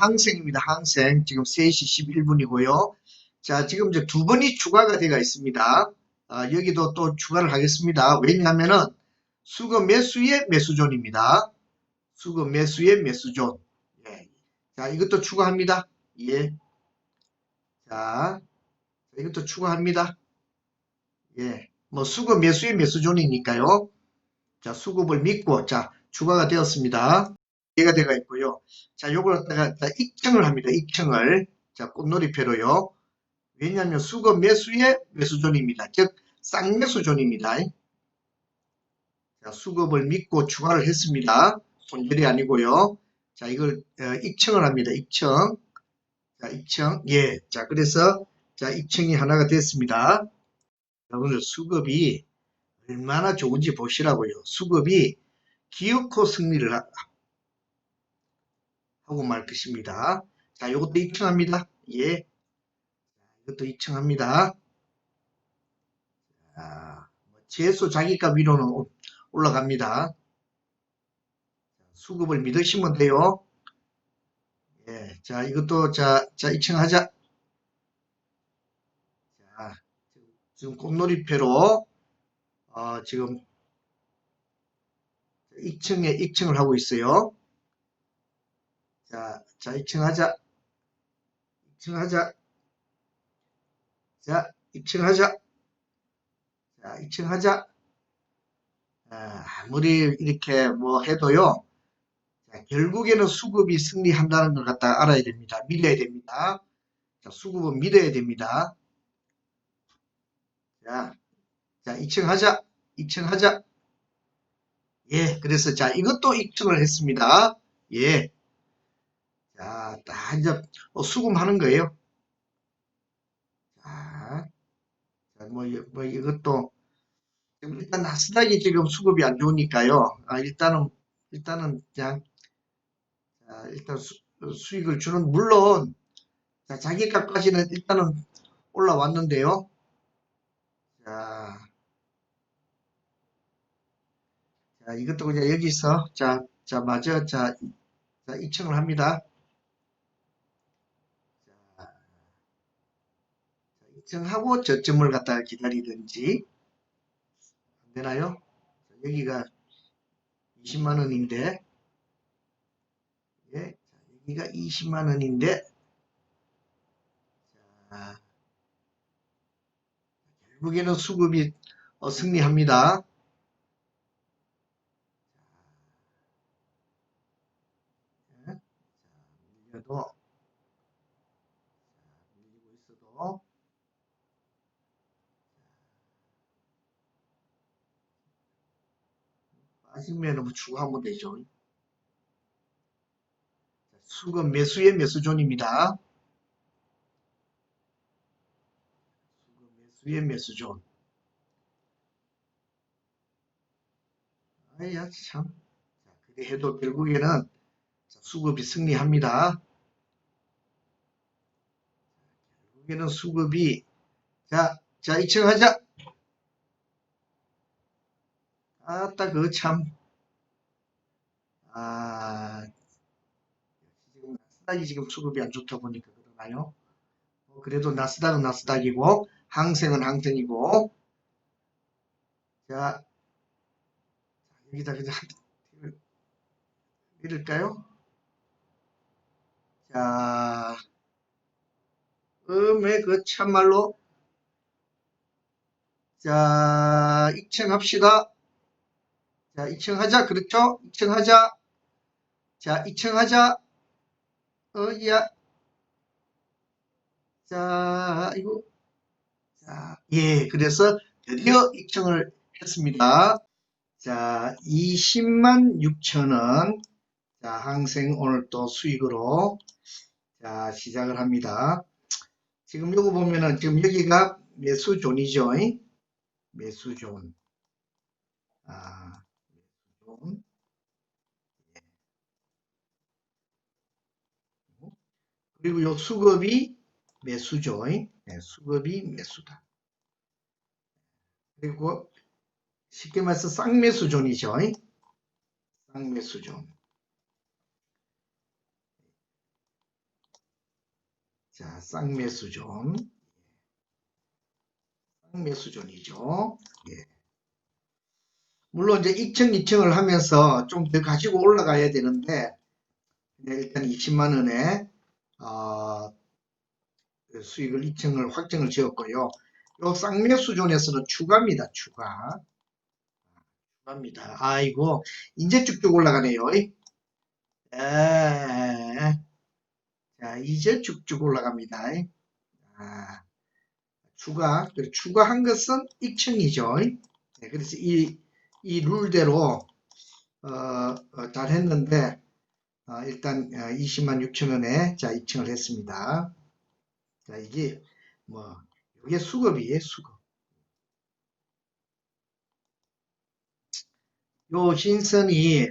항생입니다. 항생. 지금 3시 11분이고요. 자, 지금 이제 두 번이 추가가 되어 있습니다. 아, 여기도 또 추가를 하겠습니다. 왜냐하면은 수거 매수의 매수존입니다. 수거 매수의 매수존. 예. 자, 이것도 추가합니다. 예. 자, 이것도 추가합니다. 예. 뭐 수거 매수의 매수존이니까요. 자, 수급을 믿고, 자, 추가가 되었습니다. 이해가 되어 있고요. 자, 요걸 갖다가 자, 익청을 합니다. 익청을. 자, 꽃놀이표로요. 왜냐하면 수급 매수의 매수존입니다. 즉, 쌍매수존입니다. 자, 수급을 믿고 추가를 했습니다. 손절이 아니고요. 자, 이걸 어, 익청을 합니다. 익청. 자, 익청. 예. 자, 그래서 자, 익청이 하나가 됐습니다. 여러분들 수급이 얼마나 좋은지 보시라고요. 수급이 기어코 승리를 하- 하고 말 것입니다. 자, 이것도 입청합니다. 예. 이것도 입청합니다. 자, 뭐 재수 자기가 위로는 오- 올라갑니다. 수급을 믿으시면 돼요. 예. 자, 이것도 자, 자, 입청하자. 자, 지금 꽃놀이표로 어, 지금 입청에 입청을 하고 있어요. 자, 자, 입청하자. 입청하자. 자, 입청하자. 자, 입청하자. 아, 아무리 이렇게 뭐 해도요. 자, 결국에는 수급이 승리한다는 걸 갖다 알아야 됩니다. 믿어야 됩니다. 자, 수급은 믿어야 됩니다. 자, 자, 입청하자. 입청하자. 예, 그래서 자, 이것도 입청을 했습니다. 예. 자, 딱 이제 어, 수금하는 거예요. 자, 자, 뭐, 이- 뭐 이것도 일단 나스닥이 지금 수급이 안 좋으니까요. 아, 일단은 일단은 그냥 자, 일단 수, 수익을 주는 물론 자, 자기 값까지는 일단은 올라왔는데요. 자, 자 이것도 그냥 여기서 자, 자 마저 자, 자 입청을 합니다. 입청하고 저점을 갖다가 기다리든지 안 되나요? 자, 여기가 20만 원인데 예, 자, 여기가 20만 원인데 자, 결국에는 수급이 어, 승리합니다. 자, 자, 밀려도 80매는 뭐 추가하면 되죠. 수건 매수의 매수존입니다. 수건 매수의 매수존. 아야 참. 자, 그래 해도 결국에는 수급이 승리합니다. 자, 결국에는 수급이 자, 자, 2층 하자. 아따, 그거 참. 아, 지금 나스닥이 지금 수급이 안 좋다 보니까 그러나요? 뭐 그래도 나스닥은 나스닥이고, 항생은 항생이고, 자, 여기다 그냥 한- 이럴까요? 자, 음에 그 참말로, 자, 입청합시다. 자, 입청하자. 그렇죠? 입청하자. 자, 입청하자. 어이야. 자, 이거. 자, 예, 그래서 드디어 입청을 했습니다. 자, 20만 6천 원. 자, 항생 오늘 또 수익으로 자, 시작을 합니다. 지금 요거 보면은 지금 여기가 매수존이죠. 매수존. 아, 매수존. 그리고 요 수급이 매수죠. 네, 수급이 매수다. 그리고 쉽게 말해서 쌍매수존이죠. 쌍매수존. 자, 쌍매수존. 쌍매수존이죠. 예. 물론 이제 2층, 2층을 하면서 좀 더 가지고 올라가야 되는데, 네, 일단 20만 원에 어, 그 수익을 2층을 확정을 지었고요. 요 쌍매수존에서는 추가입니다. 추가. 추가입니다. 아이고, 이제 쭉쭉 올라가네요. 에, 자, 이제 쭉쭉 올라갑니다. 아, 추가, 추가한 것은 2층이죠. 네, 그래서 이, 이 룰대로 어, 어, 잘 했는데 어, 일단 20만 6천 원에 자 2층을 했습니다. 자 이게 뭐 이게 수급이에요 수급. 요 신선이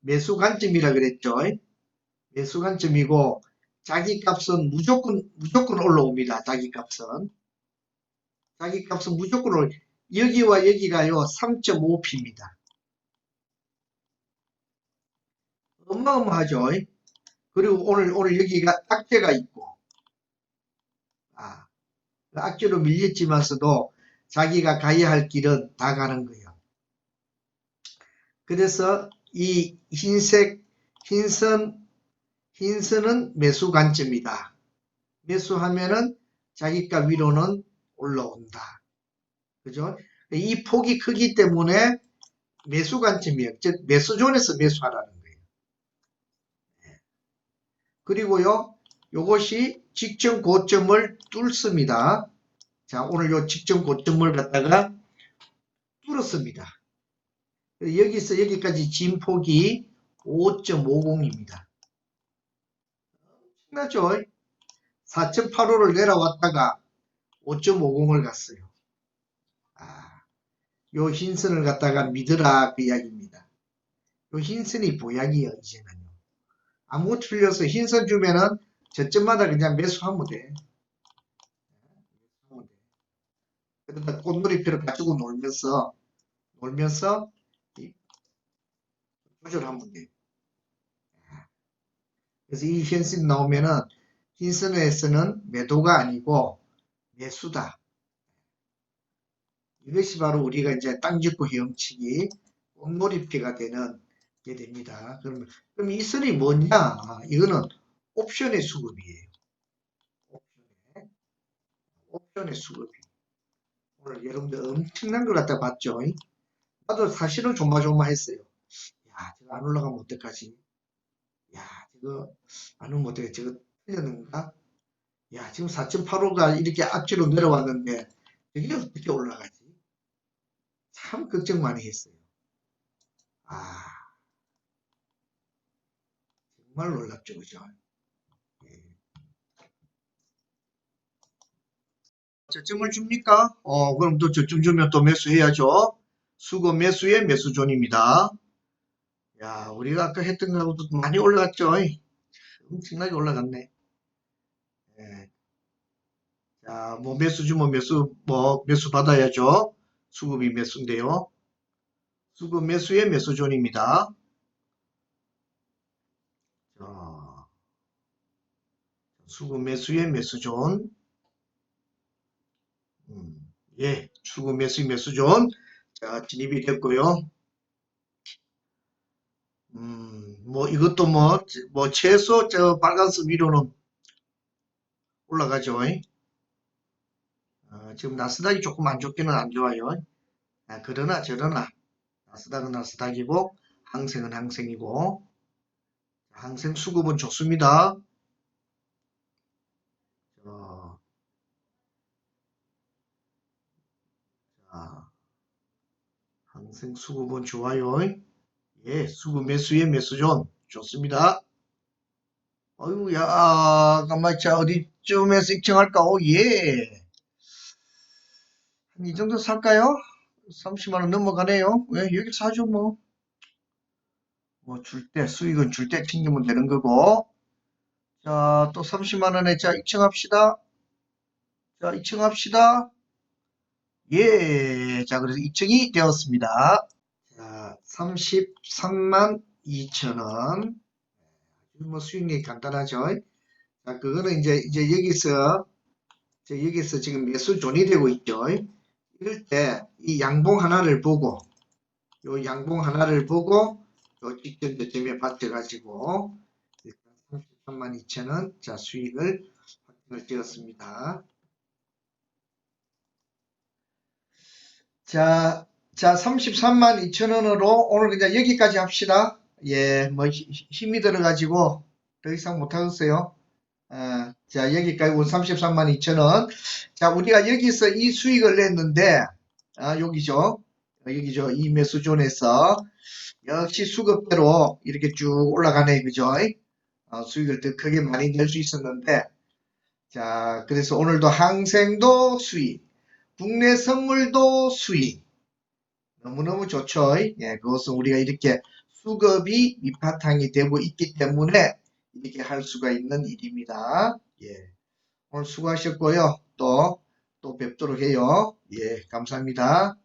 매수 관점이라 그랬죠. 매수 관점이고 자기 값은 무조건 무조건 올라옵니다. 자기 값은 자기 값은 무조건 올 여기와 여기가요 3.5p입니다. 어마어마하죠. 그리고 오늘 오늘 여기가 악재가 있고 아 악재로 밀렸지만서도 자기가 가야 할 길은 다 가는 거예요. 그래서 이 흰색 흰선 흰선은 매수 관점이다. 매수하면은 자기가 위로는 올라온다. 그죠? 이 폭이 크기 때문에 매수 관점이에요. 즉 매수존에서 매수하라는 거예요. 네. 그리고요, 요것이 직전 고점을 뚫습니다. 자, 오늘 요 직전 고점을 갖다가 뚫었습니다. 여기서 여기까지 진폭이 5.50입니다. 엄청나죠? 4.85를 내려왔다가 5.50을 갔어요. 아, 요 흰선을 갖다가 믿으라 그 이야기입니다. 요 흰선이 보약이에요, 이제는요. 아무 틀려서 흰선 주면은 저점마다 그냥 매수하면 돼. 그러다 꽃놀이표를 가지고 놀면서, 놀면서, 이- 조절하면 돼. 그래서 이 흰선 나오면은, 흰선에서는 매도가 아니고 매수다. 이것이 바로 우리가 이제 땅 짓고 헤엄치기 꽃놀이피가 되는 게 됩니다. 그러면 그럼 이 선이 뭐냐? 아, 이거는 옵션의 수급이에요. 옵션의, 옵션의 수급이. 오늘 여러분들 엄청난 걸 갖다 봤죠? 나도 사실은 조마조마했어요. 야, 저거 안 올라가면 어떡하지? 야, 저거 안 오면 어떡해? 저거 틀렸는가? 야, 지금 4.85가 이렇게 악지로 내려왔는데 이게 어떻게 올라가지? 참 걱정 많이 했어요. 아, 정말 놀랍죠, 그죠? 예. 저점을 줍니까? 어, 그럼 또 저점 주면 또 매수해야죠. 수거 매수의 매수존입니다. 야, 우리가 아까 했던 거하고도 많이 올라갔죠? 엄청나게 올라갔네. 예. 자, 뭐 매수 주면 매수, 뭐 매수 받아야죠. 수급이 매수인데요. 수급 매수의 매수존입니다. 자, 수급 매수의 매수존. 음, 예, 수급 매수의 매수존. 자, 진입이 됐고요. 음, 뭐 이것도 뭐, 뭐 최소 저 빨간색 위로는 올라가죠. 어, 지금 나스닥이 조금 안 좋기는 안 좋아요. 아, 그러나 저러나 나스닥은 나스닥이고 항생은 항생이고 항생 수급은 좋습니다. 자, 자, 항생 수급은 좋아요. 예, 수급 매수의 매수존 좋습니다. 어유, 야, 가만 자 어디쯤에서 입증할까? 오, 예. 한이 정도 살까요? 30만 원 넘어가네요. 왜 여기 사죠 뭐. 뭐 줄 때 수익은 줄 때 챙기면 되는 거고. 자, 또 30만 원에 자 입증합시다. 자, 입증합시다. 예, 자 그래서 입증이 되었습니다. 자, 33만 2천 원. 뭐 수익률이 간단하죠. 자, 그거는 이제, 이제 여기서, 저 여기서 지금 매수 존이 되고 있죠. 이럴 때 이 양봉 하나를 보고, 요 양봉 하나를 보고, 요 직전 저점에 받쳐가지고, 일단 32,000원, 자, 수익을 확정을 찍었습니다. 자, 자, 33만 2천원으로 오늘 그냥 여기까지 합시다. 예, 뭐 히- 힘이 들어가지고 더 이상 못하겠어요. 아, 자, 여기까지 온 33만 2천원. 자, 우리가 여기서 이 수익을 냈는데, 아, 여기죠. 여기죠. 이 매수존에서 역시 수급대로 이렇게 쭉 올라가네, 그죠? 어, 수익을 더 크게 많이 낼 수 있었는데, 자, 그래서 오늘도 항생도 수익, 국내 선물도 수익. 너무너무 좋죠. 예, 그것은 우리가 이렇게 수급이 밑바탕이 되고 있기 때문에 이렇게 할 수가 있는 일입니다. 예. 오늘 수고하셨고요. 또, 또 뵙도록 해요. 예, 감사합니다.